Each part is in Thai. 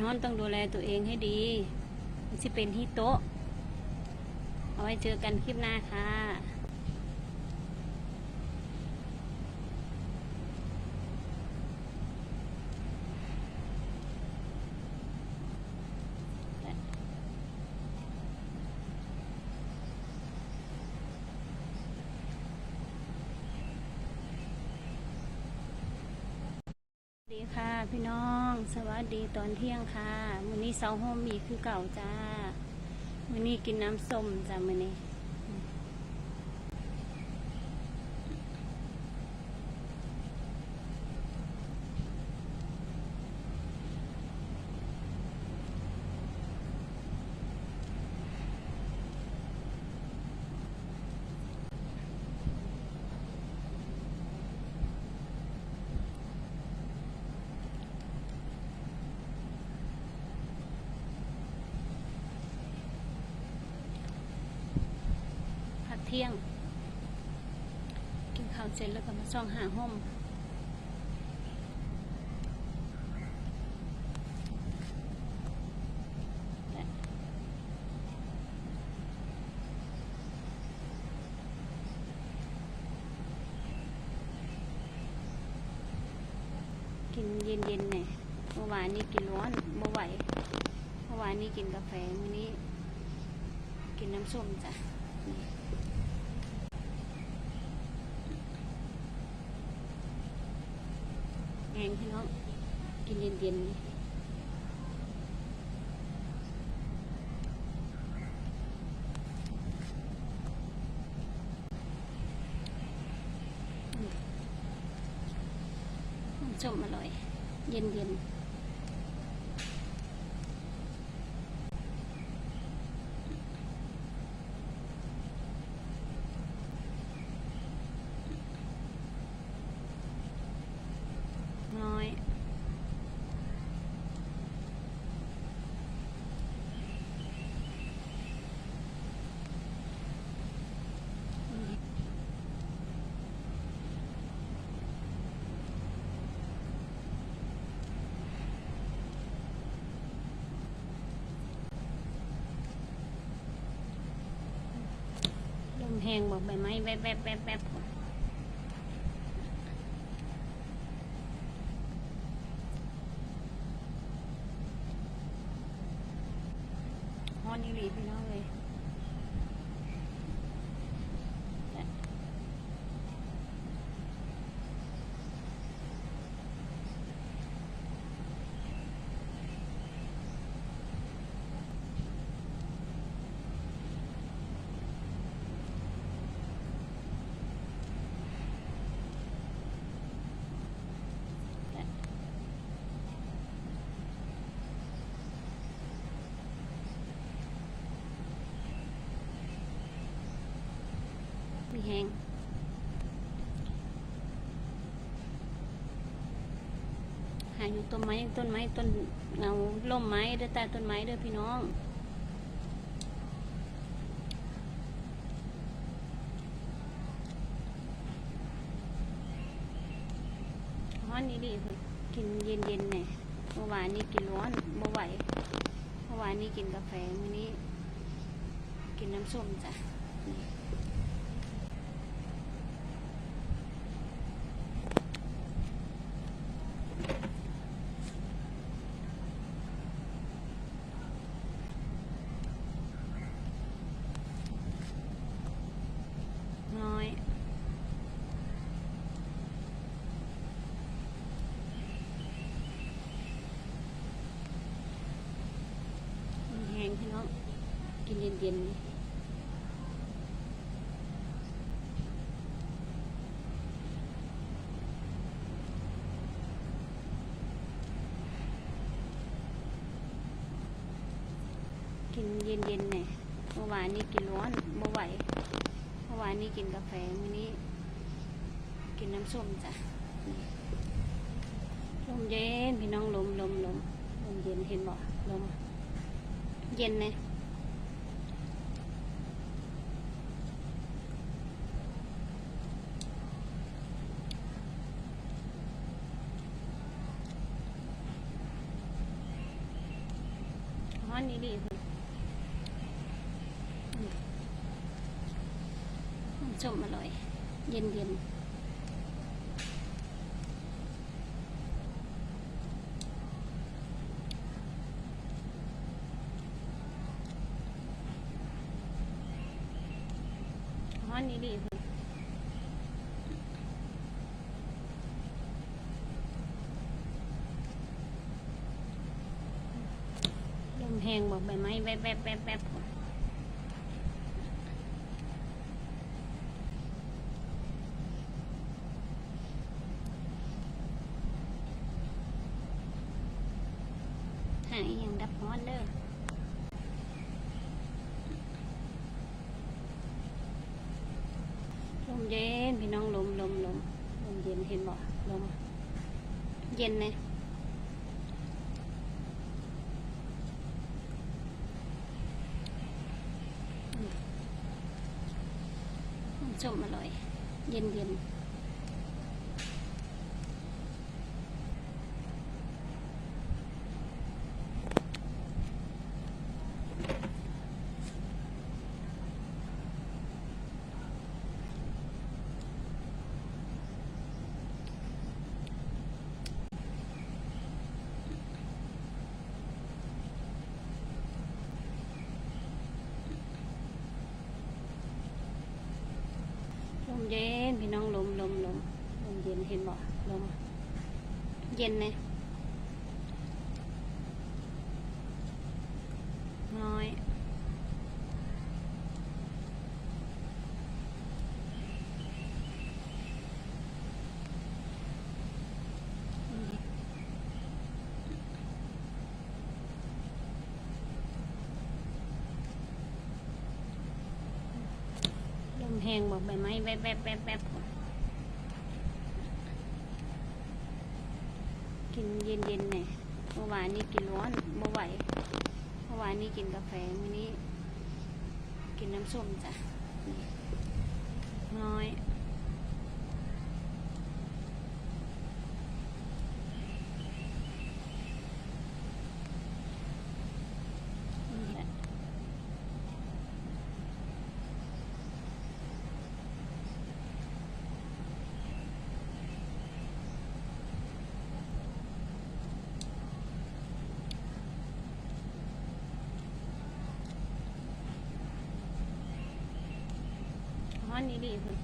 นฮ้อนต้องดูแลตัวเองให้ดีที่เป็นฮิโตะเอาไว้เจอกันคลิปหน้าค่ะ ดีค่ะพี่น้อง สวัสดีตอนเที่ยงค่ะมื้อนี้เซาโฮมีคือเก่าจ้ามื้อนี้กินน้ำส้มจ้ามื้อนี้พักเที่ยง กินข้าวเสร็จแล้วก็มาซ่องหาห้มกินเย็นๆเนี่ยเมื่อวานนี้กินร้อนเมื่อไหวเมื่อวานนี้กินกาแฟมื้อนี้ กินน้ำส้มจ้ะนี่แก งพี่น้อง กินเย็นๆนี่อืมน้ำส้มอร่อย เย็นเย็นอย ลม แห้งบอกใบไม้แวบแวบแวบแวบฮอนอีหลีพี่น้องเลยมีแหง หาอยู่ต้นไม้ต้นไม้ต้นเงาล่มไม้เด้อใต้ต้นไม้เด้อพี่น้องร้อนนี่ดิกินเย็นเย็นเนี่ยเมื่อวานนี้กินร้อนเมื่อไหวเมื่อวานนี้กินกาแฟมื้อนี้ กินน้ำส้มจ้ะนี่น้อย มันแห้งพี่น้อง กิน เย็นๆกินเย็นๆเนี่ยเมื่อวานนี้กินร้อนเมื่อไหวเมื่อวานนี้กินกาแฟมื้อนี้ กินน้ำส้มจ้ะลมเย็นพี่น้องลมลมลมลมเย็นเห็นบ่ลมเย็นเลย อ นี่ดีคืออืมน้ำส้มอร่อย เย็นเย็นฮ้อนนี่ดีคือลม แหงบอกใบไม้แวบแวบแวบแวบหายยังดับฮ้อนเด้อลมเย็นพี่น้องลมลมลมลมเย็นเห็นบ่ลมเย็นเลยอืมน้ำ ส้มอร่อย เย็นเย็น เย็นพี่น้องลมลมลมลมเย็นเห็นบ่ลมเย็นเลยน้อยลมแห้งบอกใบไม้แวบแวบแวบแวบกินเย็นเย็นเนี่ยเมื่อวานนี้กินร้อนเมื่อไหวเมื่อวานนี้กินกาแฟมื้อนี้ กินน้ำส้มจ้ะน้อยนี่แหละฮ้ อนนี่ดีคือ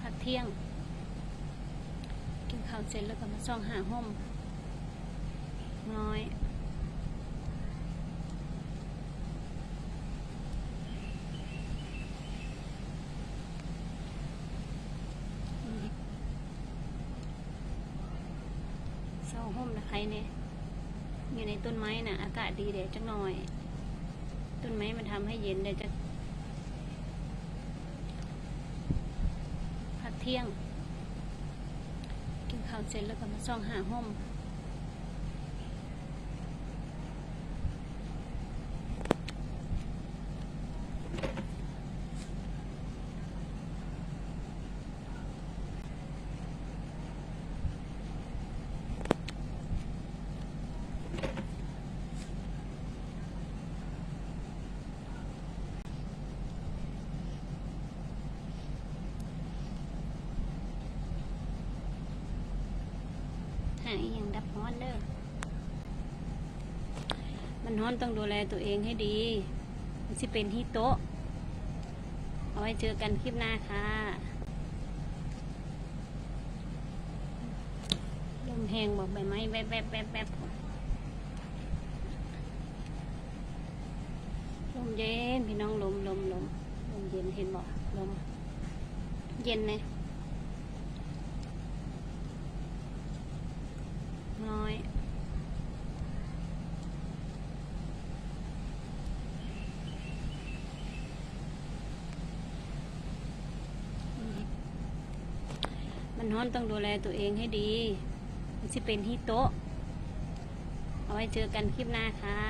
พักเที่ยง กินข้าวเสร็จแล้วก็มาซ่องหาห้มน้อยเศร้าห่มนะใครเนี่ยอยู่ในต้นไม้น่ะ อากาศดีเดี๋ยวจักหน่อย ต้นไม้มันทำให้เย็นเดี๋ยวจะพักเที่ยง กินข้าวเสร็จแล้วก็มาซ่องหาห่มหายยังดับฮ้อนเด้อมันฮ้อนต้องดูแลตัวเองให้ดี มันสิเป็นที่โต๊ะ เอาไว้เจอกันคลิปหน้าค่ะลมแหงบอกใบไม้แวบแวบแวบแวบลมเย็นพี่น้องลมลมลมลมเย็นเห็นบ่ลมเย็นเลยน้อย มันฮ้อนต้องดูแลตัวเองให้ดี มันจะเป็นที่โต๊ะ เอาไว้เจอกันคลิปหน้าค่ะ